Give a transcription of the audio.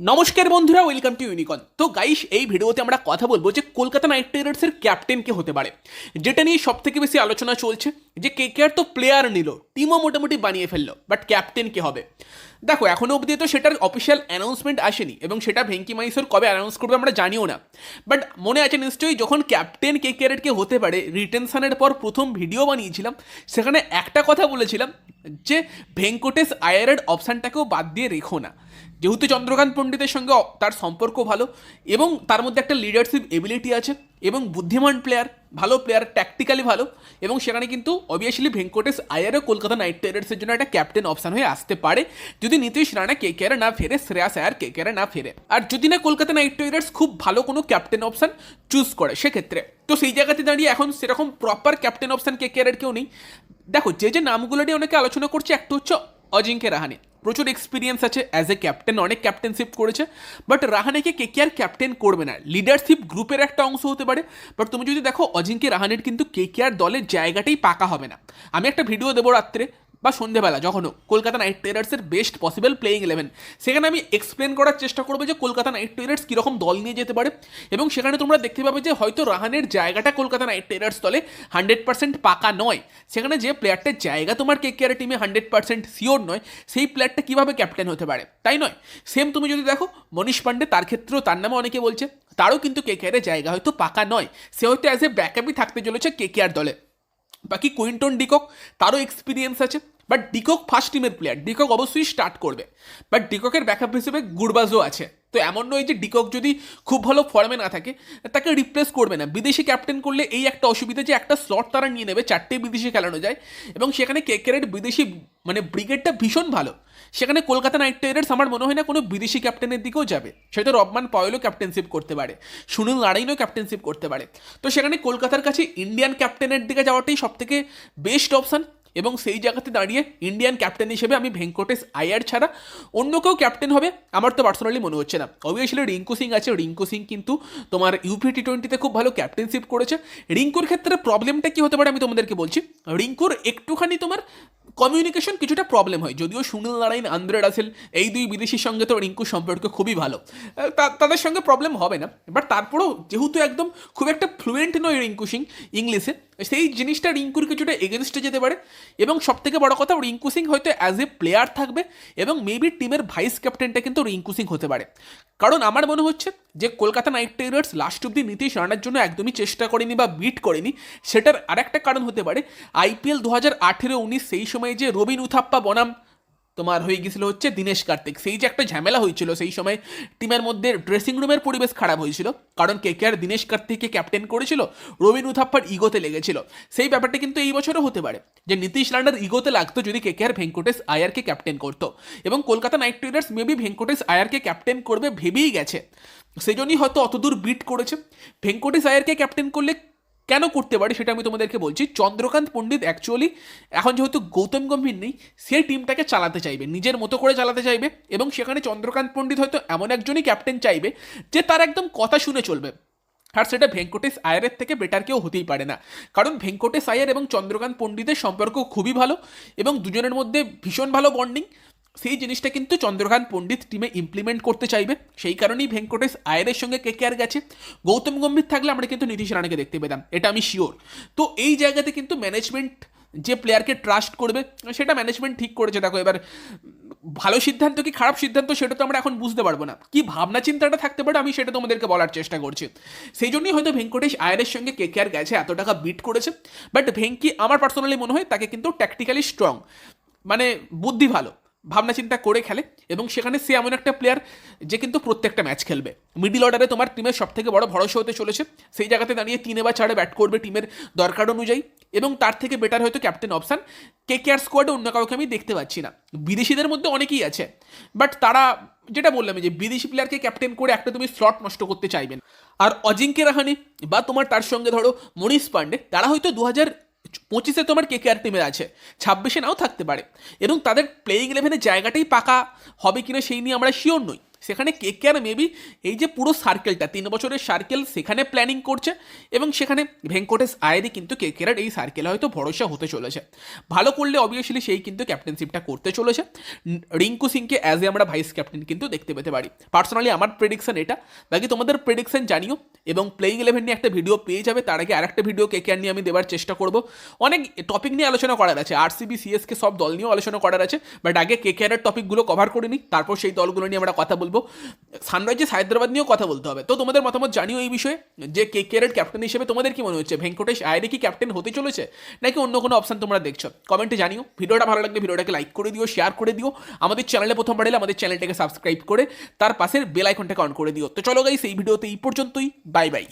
নমস্কার বন্ধুরা welcome to ইউনিকন তো গাইস এই ভিডিওতে আমরা কথা বলব যে কলকাতা নাইট রাইডার্সের ক্যাপ্টেন কে হতে পারে। যেটা নিয়ে সব থেকে বেশি আলোচনা চলছে, যে কে কে আর তো প্লেয়ার নিল টিমও মোটামুটি বানিয়ে ফেলল বাট ক্যাপ্টেন কে হবে। দেখো, এখনও অবধি তো সেটার অফিসিয়াল অ্যানাউন্সমেন্ট আসেনি এবং সেটা ভেঙ্কি মাইসোর কবে অ্যানাউন্স করবে আমরা জানিও না। বাট মনে আছে নিশ্চয়ই যখন ক্যাপ্টেন কে কে কে হতে পারে রিটেনশনের পর প্রথম ভিডিও বানিয়েছিলাম, সেখানে একটা কথা বলেছিলাম যে ভেঙ্কটেশ আয়ারের অপশানটাকেও বাদ দিয়ে রেখো না। যেহেতু চন্দ্রকান্ত পণ্ডিতের সঙ্গে তার সম্পর্ক ভালো এবং তার মধ্যে একটা লিডারশিপ এবিলিটি আছে এবং বুদ্ধিমান প্লেয়ার ভালো প্লেয়ার ট্যাকটিক্যালি ভালো, এবং সেখানে কিন্তু অবভিয়াসলি ভেঙ্কটেশ আয়ারও কলকাতা নাইট রাইডার্সের জন্য একটা ক্যাপ্টেন অপশন হয়ে আসতে পারে। যদি নীতিশ রানা কে কেয়ারে না ফেরে, শ্রেয়াস আয়ার কে কেয়ারে না ফেরে। আর যদি না কলকাতা নাইট রাইডার্স খুব ভালো কোনো ক্যাপ্টেন অপশন চুজ করে, সেক্ষেত্রে। তো সেই জায়গাতে দাঁড়িয়ে এখন সেরকম প্রপার ক্যাপ্টেন অপশান কে কেয়ারের কেউ নেই। দেখো, যে যে নামগুলো নিয়ে অনেকে আলোচনা করছে, একটা হচ্ছে অজিঙ্কে রাহানে। প্রচুর এক্সপিরিয়েন্স আছে অ্যাজ এ ক্যাপ্টেন অনেক ক্যাপ্টেনশিপ করেছে বাট রাহানেকে কে কে আর ক্যাপ্টেন করবে না। লিডারশিপ গ্রুপের একটা অংশ হতে পারে বাট তুমি যদি দেখো অজিঙ্কে রাহানের কিন্তু কে কে আর দলের জায়গাটাই পাকা হবে না। আমি একটা ভিডিও দেবো রাত্রে বা সন্ধেবেলা যখনও কলকাতা নাইট রাইডার্সের বেস্ট পসিবল প্লেইং ইলেভেন সেখানে আমি এক্সপ্লেন করার চেষ্টা করব যে কলকাতা নাইট রাইডার্স কীরকম দল নিয়ে যেতে পারে এবং সেখানে তোমরা দেখতে পাবে যে হয়তো রাহানের জায়গাটা কলকাতা নাইট রাইডার্স দলে হান্ড্রেড পার্সেন্ট পাকা নয়। সেখানে যে প্লেয়ারটার জায়গা তোমার কে কেয়ার টিমে হান্ড্রেড পার্সেন্ট শিওর নয়, সেই প্লেয়ারটা কীভাবে ক্যাপ্টেন হতে পারে? তাই নয়। সেম তুমি যদি দেখো, মনীষ পান্ডে তার ক্ষেত্রেও তার নামে অনেকে বলছে, তারও কিন্তু কে কেয়ারের জায়গা হয়তো পাকা নয়। সে হয়তো অ্যাজ এ ব্যাকআপই থাকতে চলেছে কে কেয়ার দলে। বাকি কুইন্টন ডিকক, তারও এক্সপিরিয়েন্স আছে। বাট ডিকক ফার্স্ট টিমের প্লেয়ার ডিকক অবশ্যই স্টার্ট করবে। বাট ডিককের ব্যাকআপ হিসেবে গুডবাজও আছে। তো এমন নয় যে ডিকক যদি খুব ভালো ফর্মে না থাকে, তাকে রিপ্লেস করবে না। বিদেশি ক্যাপ্টেন করলে এই একটা অসুবিধা যে একটা স্লট তারা নিয়ে নেবে, চারটে বিদেশি খেলানো যায়। এবং সেখানে কেকেরের বিদেশি মানে ব্রিগেডটা ভীষণ ভালো। সেখানে কলকাতা নাইট রাইডার্স আমার মনে হয় না কোনো বিদেশি ক্যাপ্টেনের দিকেও যাবে। সেটা রবমান পয়েলও ক্যাপ্টেনশিপ করতে পারে, সুনীল নারায়ণও ক্যাপ্টেনশিপ করতে পারে। তো সেখানে কলকাতার কাছে ইন্ডিয়ান ক্যাপ্টেনের দিকে যাওয়াটাই সবথেকে বেস্ট অপশান এবং সেই জায়গাতে দাঁড়িয়ে ইন্ডিয়ান ক্যাপ্টেন হিসেবে আমি ভেঙ্কটেশ আয়ার ছাড়া অন্য কেউ ক্যাপ্টেন হবে, আমার তো পার্সোনালি মনে হচ্ছে না। অবভিয়াসলি রিঙ্কু সিং আছে, রিঙ্কু সিং কিন্তু তোমার ইউপি টি টোয়েন্টিতে খুব ভালো ক্যাপ্টেনশিপ করেছে। রিঙ্কুর ক্ষেত্রে প্রবলেমটা কি হতে পারে আমি তোমাদেরকে বলছি। রিঙ্কুর একটুখানি তোমার কমিউনিকেশন কিছুটা প্রবলেম হয়, যদিও সুনীল নারায়ণ, আন্দ্রে রাসেল, এই দুই বিদেশির সঙ্গে তো রিঙ্কুর সম্পর্ক খুবই ভালো। তাদের সঙ্গে প্রবলেম হবে না বাট তারপরেও যেহেতু একদম খুব একটা ফ্লুয়েন্ট নয় রিঙ্কু সিং, ইংলিশে সেই জিনিসটা রিঙ্কুর কিছুটা এগেনস্টে যেতে পারে এবং সব থেকে বড় কথা, রিঙ্কু সিং হয়তো অ্যাজ এ প্লেয়ার থাকবে এবং মেবি টিমের ভাইস ক্যাপ্টেনটা কিন্তু রিঙ্কু সিং হতে পারে। কারণ আমার মনে হচ্ছে যে কলকাতা নাইট রাইডার্স লাস্ট অব্দি নীতিশ রানার জন্য একদমই চেষ্টা করেনি বা বিট করেনি। সেটার আরেকটা কারণ হতে পারে আইপিএল দু হাজার আঠেরো, উনিশ সেই সময় যে রবিন উথাপ্পা বনাম তোমার হয়ে গেছিল হচ্ছে দীনেশ কার্তিক। সেই যে একটা ঝামেলা হয়েছিল, সেই সময় টিমের মধ্যে ড্রেসিং রুমের পরিবেশ খারাপ হয়েছিল, কারণ কে কে আর দীনেশ কার্তিককে ক্যাপ্টেন করেছিল, রবিন উথাপ্পার ইগোতে লেগেছিল। সেই ব্যাপারটা কিন্তু এই বছরও হতে পারে, যে নীতিশ রানার ইগোতে লাগতো যদি কে আর ভেঙ্কটেশ আয়ারকে ক্যাপ্টেন করতো। এবং Kolkata knight riders maybe Venkatesh আয়ারকে captain করবে ভেবেই গেছে। সেই জন্যই হয়তো অতদূর বিট করেছে। ভেঙ্কটেশ আয়ারকে ক্যাপ্টেন করলে কেন করতে পারে সেটা আমি তোমাদেরকে বলছি। চন্দ্রকান্ত পণ্ডিত অ্যাকচুয়ালি এখন যেহেতু গৌতম গম্ভীর নেই, সে টিমটাকে চালাতে চাইবে, নিজের মতো করে চালাতে চাইবে এবং সেখানে চন্দ্রকান্ত পণ্ডিত হয়তো এমন একজনই ক্যাপ্টেন চাইবে যে তার একদম কথা শুনে চলবে। আর সেটা ভেঙ্কটেশ আয়ারের থেকে বেটার কেউ হতেই পারে না। কারণ ভেঙ্কটেশ আয়ার এবং চন্দ্রকান্ত পণ্ডিতের সম্পর্ক খুবই ভালো এবং দুজনের মধ্যে ভীষণ ভালো বন্ডিং সেই জিনিসটা কিন্তু চন্দ্রকান্ত পণ্ডিত টিমে ইমপ্লিমেন্ট করতে চাইবে। সেই কারণেই ভেঙ্কটেশ আয়ারের সঙ্গে কে কে আর গেছে? গৌতম গম্ভীর থাকলে আমরা কিন্তু নীতিশ রানাকে দেখতে পেতাম, এটা আমি শিওর তো এই জায়গাতে কিন্তু ম্যানেজমেন্ট যে প্লেয়ারকে ট্রাস্ট করবে, সেটা ম্যানেজমেন্ট ঠিক করেছে। দেখো এবার, ভালো সিদ্ধান্ত কি খারাপ সিদ্ধান্ত সেটা তো আমরা এখন বুঝতে পারব না। কি ভাবনা চিন্তাটা থাকতে পারে আমি সেটা তোমাদেরকে বলার চেষ্টা করছি। সেই জন্যই হয়তো ভেঙ্কটেশ আয়ারের সঙ্গে কে কে আর গেছে, এত টাকা বিট করেছে। বাট ভেঙ্কি আমার পার্সোনালি মনে হয় তাকে কিন্তু ট্যাকটিক্যালি স্ট্রং মানে বুদ্ধি ভালো। ভাবনা চিন্তা করে খেলে এবং সেখানে সে এমন একটা প্লেয়ার যে কিন্তু প্রত্যেকটা ম্যাচ খেলবে। মিডিল অর্ডারে তোমার টিমের সবথেকে বড় ভরসা হতে চলেছে। সেই জায়গাতে দাঁড়িয়ে তিনে বা চারে ব্যাট করবে টিমের দরকার অনুযায়ী এবং তার থেকে বেটার হয়তো ক্যাপ্টেন অপশান কে কে আর স্কোয়াডে অন্য কাউকে আমি দেখতে পাচ্ছি না। বিদেশিদের মধ্যে অনেকেই আছে। বাট তারা যেটা বললাম যে বিদেশি প্লেয়ারকে ক্যাপ্টেন করে একটা তুমি স্লট নষ্ট করতে চাইবেন আর অজিঙ্কে রাহানে বা তোমার তার সঙ্গে ধরো মনীষ পান্ডে, তারা হয়তো দু হাজার পঁচিশে তোমার কে কে আর টিমের আছে? ছাব্বিশে নাও থাকতে পারে। এবং তাদের প্লেয়িং ইলেভেনের জায়গাটাই পাকা হবে কিনা সেই নিয়ে আমরা শিওর নই। সেখানে কে কে আর মেবি এই যে পুরো সার্কেলটা তিন বছরের সার্কেল সেখানে প্ল্যানিং করছে এবং সেখানে ভেঙ্কটেশ আয়েরই কিন্তু কে কে আর এই সার্কেলে হয়তো ভরসা হতে চলেছে। ভালো করলে অবভিয়াসলি সেই কিন্তু ক্যাপ্টেনশিপটা করতে চলেছে। রিঙ্কু সিংকে অ্যাজ এ আমরা ভাইস ক্যাপ্টেন কিন্তু দেখতে পেতে পারি। পার্সোনালি আমার প্রেডিকশন এটা। বাকি তোমাদের প্রেডিকশন জানিও। এবং প্লেইং ইলেভেন নিয়ে একটা ভিডিও পেয়ে যাবে, তার আগে আরেকটা ভিডিও কে কে আর নিয়ে আমি দেওয়ার চেষ্টা করব। অনেক টপিক নিয়ে আলোচনা করার আছে। আর আরসিবি সিএসকে সব দল নিয়েও আলোচনা করার আছে। বাট আগে কে কে আর টপিকগুলো কভার করে নিই। তারপর সেই দলগুলো নিয়ে আমরা কথা বলব। সানরাইজার্স হায়দ্রাবাদ নিয়েও কথা বলতে হবে। তো তোমাদের মতামত জানিও এই বিষয়ে, যে কে কে এর ক্যাপ্টেন হিসেবে তোমাদের কি মনে হচ্ছে? ভেঙ্কটেশ আয়রে কি ক্যাপ্টেন হতে চলেছে, নাকি অন্য কোনো অপশান তোমরা দেখছ? কমেন্টে জানিও। ভিডিওটা ভালো লাগলে ভিডিওটাকে লাইক করে দিও শেয়ার করে দিও। আমাদের চ্যানেলে প্রথম বাড়লে আমাদের চ্যানেলটাকে সাবস্ক্রাইব করে, তার পাশের বেল আইকনটাকে অন করে দিও। তো চলো গাইস এই ভিডিওতে এই পর্যন্তই। Bye bye